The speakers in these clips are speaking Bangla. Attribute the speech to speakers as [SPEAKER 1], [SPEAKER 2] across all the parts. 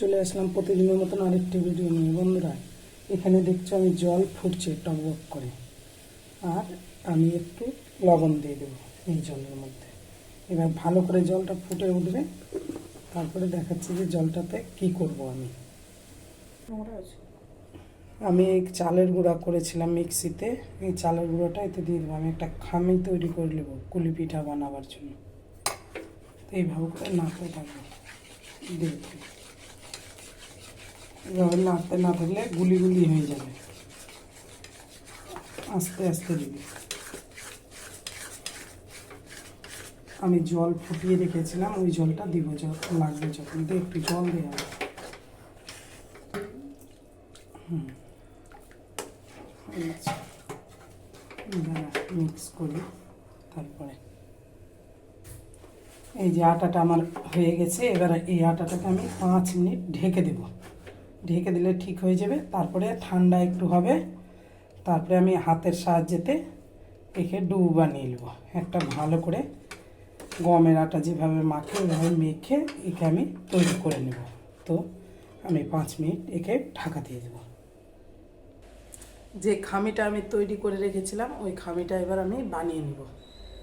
[SPEAKER 1] চলে আসলাম প্রতিদিনের মতন আরেকটি ভিডিও নিয়ে। বন্ধুরা, এখানে দেখছ আমি জল ফুটছে টকবক করে। আর আমি একটু লবণ দিয়ে দেবো এই জলের মধ্যে। এবার ভালো করে জলটা ফুটে উঠবে। তারপরে দেখাচ্ছি যে জলটাতে কি করব আমি। আমি এই চালের গুঁড়া করেছিলাম মিক্সিতে। এই চালের গুঁড়োটা এতে দিয়ে দেবো। আমি একটা খামি তৈরি করে নেব কুলি পিঠা বানাবার জন্য। এইভাবে করে নাড়তে থাকব। দিয়ে। এভাবে নাড়তে না থাকলে গুলি গুলি হয়ে যাবে। আস্তে আস্তে দিবি। আমি জল ফুটিয়ে রেখেছিলাম, ওই জলটা দিব লাগবে যখন দিয়ে একটু জল দেওয়া হুম। মিক্স করি তারপরে। এই যে আটাটা আমার হয়ে গেছে, এবার এই আটাটাকে আমি পাঁচ মিনিট ঢেকে দেব। ঢেকে দিলে ঠিক হয়ে যাবে। তারপরে ঠান্ডা একটু হবে। তারপরে আমি হাতের সাহায্যেতে একে ডুবো বানিয়ে নেব। একটা ভালো করে গমের আটা যেভাবে মাখে ওইভাবে মেখে একে আমি তৈরি করে নেব। তো আমি পাঁচ মিনিট একে ঢাকা দিয়ে দেবো। যে খামিটা আমি তৈরি করে রেখেছিলাম, ওই খামিটা এবার আমি বানিয়ে নিব।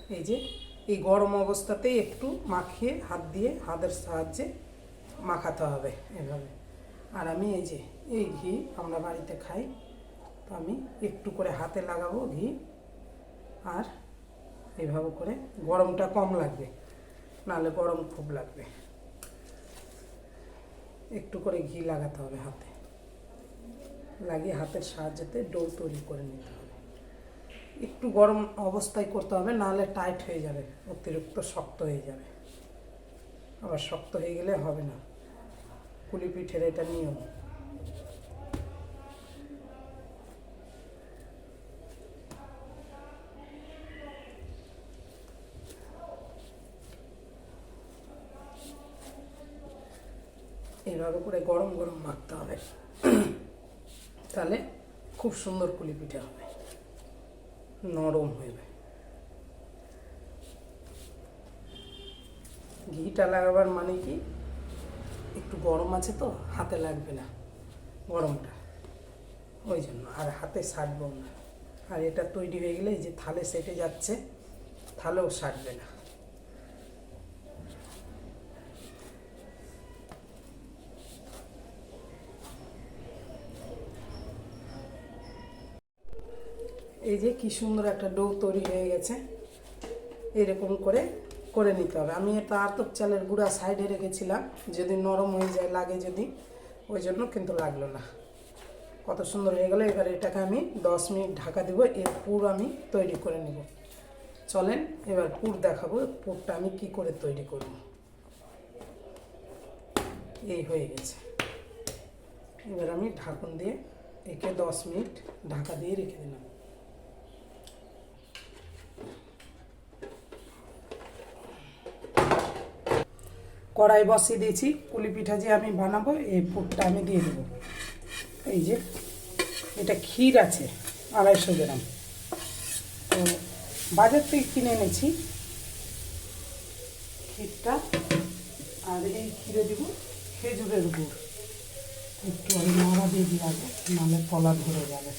[SPEAKER 1] এই যে, এই গরম অবস্থাতেই একটু মাখিয়ে হাত দিয়ে হাতের সাহায্যে মাখাতে হবে এভাবে। আর আমি এই যে, এই ঘি আমরা বাড়িতে খাই, তো আমি একটু করে হাতে লাগাবো ঘি, আর এইভাবে করে গরমটা কম লাগবে, নাহলে গরম খুব লাগবে। একটু করে ঘি লাগাতে হবে হাতে, লাগিয়ে হাতের সাহায্যেতে ডো তৈরি করে নিতে হবে। একটু গরম অবস্থায় করতে হবে, নাহলে টাইট হয়ে যাবে, অতিরিক্ত শক্ত হয়ে যাবে। আবার শক্ত হয়ে গেলে হবে না। পুলি পিঠের এটা নিয়ম। এইভাবে করে গরম গরম মাখতে হবে। তাহলে খুব সুন্দর পিঠা হবে। নরম হবে ঘিটা লাগাবার মানে কি? একটু গরম আছে তো, হাতে লাগবে না, গরমটা। ওই জন্য, আর হাতে সাটবো না। আর এটা তৈরি হয়ে গেলে যে থালে সেটে যাচ্ছে, থালেও সাটবে না। এই যে কি সুন্দর একটা ডো তৈরি হয়ে গেছে, এরকম করে করে নিতে হবে। আমি এটা আতপ চালের গুঁড়া সাইডে রেখেছিলাম। যদি নরম হয়ে যায়, লাগে যদি, ওই জন্য কিন্তু লাগল না। কত সুন্দর হয়ে গেল। এবার এটাকে আমি দশ মিনিট ঢাকা দেবো। এর পুর আমি তৈরি করে নেব। চলেন, এবার পুর দেখাবো পুরটা আমি কি করে তৈরি করব। এই হয়ে গেছে। এবার আমি ঢাকন দিয়ে একে দশ মিনিট ঢাকা দিয়ে রেখে দিলাম। কড়াই বসিয়ে দিয়েছি, পুলি পিঠা যে আমি বানাবো, এই পুরটা আমি দিয়ে দেবো। এই যে, এটা ক্ষীর আছে, আড়াইশো গ্রাম। তো বাজার থেকে কিনে এনেছি ক্ষীরটা, আর এই ক্ষীরে দেবো খেজুরের গুড়। একটু আমি নাড়া দিয়ে দিয়ে আগে নাহলে তলা ধরে যাবে।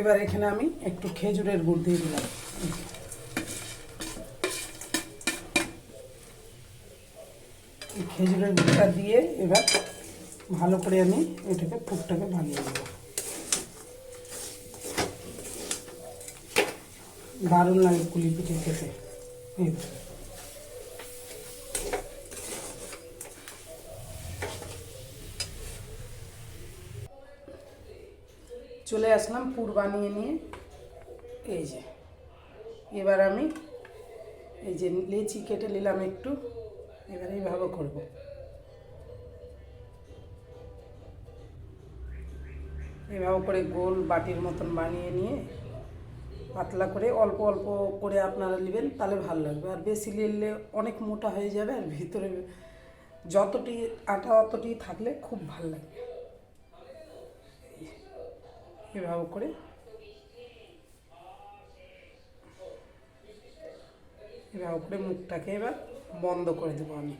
[SPEAKER 1] এবার এখানে আমি একটু খেজুরের গুড় দিয়ে দিলাম। খেজুরের গুড়টা দিয়ে এবার ভালো করে আমি এটাকে পুরটাকে বানিয়ে দেবো দারুণ লাগে কুলি পিঠে খেতে। এইভাবে চলে আসলাম পুর বানিয়ে নিয়ে। এই যে, এবার আমি এই যে লেচি কেটে নিলাম একটু, এবার এইভাবে করব। এভাবে করে গোল বাটির মতন বানিয়ে নিয়ে পাতলা করে, অল্প অল্প করে আপনারা নেবেন, তাহলে ভালো লাগবে। আর বেশি নিলে অনেক মোটা হয়ে যাবে, আর ভিতরে যতটি আটা অতটি থাকলে খুব ভালো লাগবে এভাবে করে। এবার করে মুখটাকে এবার বন্ধ করে দেবো আমি।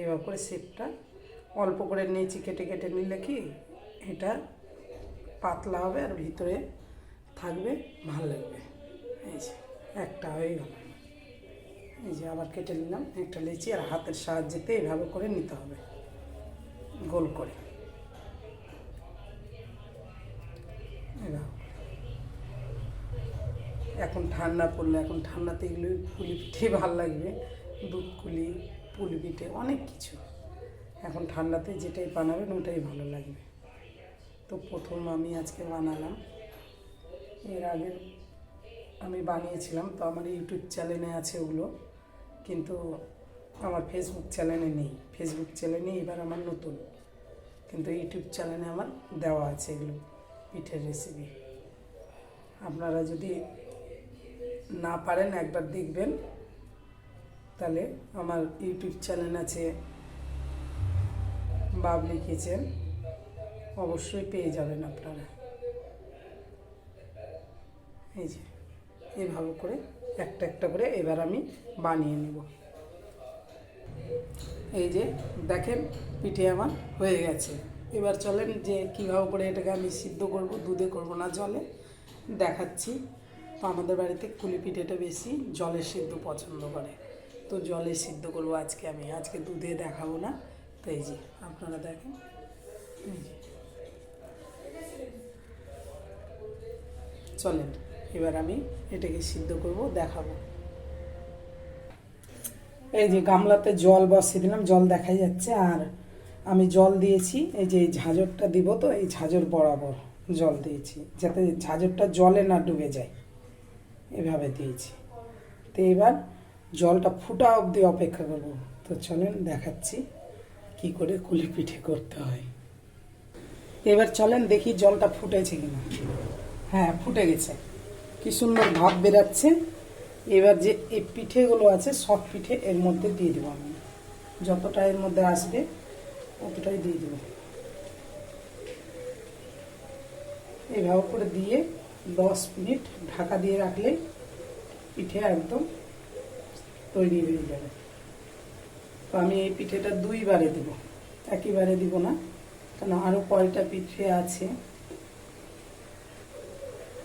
[SPEAKER 1] এবার করে শেপটা অল্প করে নিচে কেটে কেটে নিলে কি এটা পাতলা হবে আর ভিতরে থাকবে, ভালো লাগবে। এই যে, একটা হয়ে গেল। এই যে আবার কেটে নিলাম, একটা লেচি আর হাতের সাহায্যেতে এইভাবে করে নিতে হবে, গোল করে। এখন ঠান্ডা পড়লে, এখন ঠান্ডাতে এগুলো পুলি পিঠে ভালো লাগবে, দুধ কুলি, পুলি পিঠে, অনেক কিছু। এখন ঠান্ডাতে যেটাই বানাবেন, ওটাই ভালো লাগবে। তো প্রথম আমি আজকে বানালাম এর আগে আমি বানিয়েছিলাম, তো আমার ইউটিউব চ্যানেলে আছে ওগুলো। কিন্তু আমার ফেসবুক চ্যানেলে নেই। ফেসবুক চ্যানেলে এবার আমার নতুন। কিন্তু ইউটিউব চ্যানেলে আমার দেওয়া আছে এগুলো পিঠের রেসিপি আপনারা যদি না পারেন একবার দেখবেন। তাহলে আমার ইউটিউব চ্যানেল আছে, বাবলি কিচেন। অবশ্যই পেয়ে যাবেন আপনারা। এই যে এইভাবে করে একটা একটা করে এবার আমি বানিয়ে নেব। এই যে, দেখেন পিঠে আমার হয়ে গেছে। এবার চলেন যে কীভাবে করে এটাকে আমি সিদ্ধ করব, দুধে করব না জলে, দেখাচ্ছি। তো আমাদের বাড়িতে কুলি পিঠেটা বেশি জলে সিদ্ধ পছন্দ করে। তো জলে সিদ্ধ করব আজকে আমি, আজকে দুধে দেখাবো না। তো এই যে, আপনারা দেখেন, এই যে। চলেন। এবার আমি এটাকে সিদ্ধ করব, দেখাবো। এই যে গামলাতে জল বসিয়ে দিলাম, জল দেখাই যাচ্ছে। আর আমি জল দিয়েছি, এই যে এই ঝাঁঝরটা দিব তো, এই ঝাঁঝর বরাবর জল দিয়েছি, যাতে ঝাঁঝরটা জলে না ডুবে যায়। এভাবে দিয়েছি। তো এবার জলটা ফুটা অবধি অপেক্ষা করব। তো চলেন দেখাচ্ছি কি করে কুলি পিঠে করতে হয়। এবার চলেন দেখি জলটা ফুটেছে কিনা। হ্যাঁ ফুটে গেছে। কি সুন্দর ভাব বেরাচ্ছে। এবার যে এই পিঠেগুলো আছে, সব পিঠে এর মধ্যে দিয়ে দেবো আমি। যতটা এর মধ্যে আসবে, অতটাই দিয়ে দেবো। এইভাবে করে দিয়ে দশ মিনিট ঢাকা দিয়ে রাখলে পিঠে একদম তৈরি হয়ে যাবে। তো আমি এই পিঠেটা দুইবারে দেবো। একইবারে দিব না, কেন আরও কয়টা পিঠে আছে?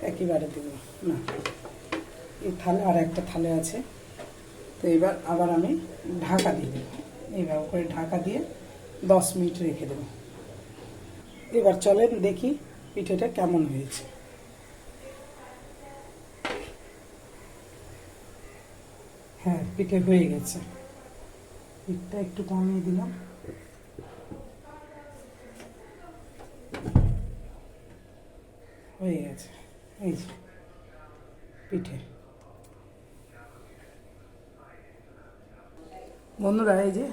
[SPEAKER 1] একইবারে দেব, না। এই থালে আর একটা থালে আছে। তো এবার আবার আমি ঢাকা দিয়ে দেবো। এইভাবে করে ঢাকা দিয়ে দশ মিনিট রেখে দেবো। এবার চলেন দেখি পিঠেটা কেমন হয়েছে। হ্যাঁ পিঠে হয়ে গেছে। পিঠটা একটু কমিয়ে দিলাম। হয়ে গেছে। এই যে, পিঠে। বন্ধুরা, এই যে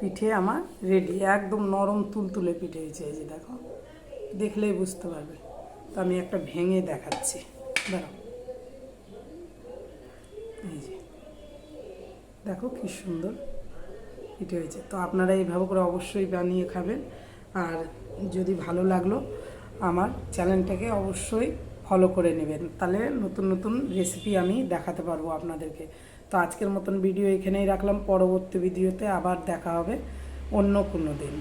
[SPEAKER 1] পিঠে আমার রেডি একদম নরম তুলতুলে পিঠে হয়েছে, এই যে দেখো। দেখলেই বুঝতে পারবে। তো আমি একটা ভেঙে দেখাচ্ছি। দাঁড়াও। এই যে, দেখো কি সুন্দর পিঠে হয়েছে। তো আপনারা এইভাবে করে অবশ্যই বানিয়ে খাবেন। আর যদি ভালো লাগল, আমার চ্যানেলটাকে অবশ্যই ফলো করে নেবেন। তাহলে নতুন নতুন রেসিপি আমি দেখাতে পারব আপনাদেরকে। তো আজকের মতন ভিডিও এখানেই রাখলাম। পরবর্তী ভিডিওতে আবার দেখা হবে অন্য কোনো দিন।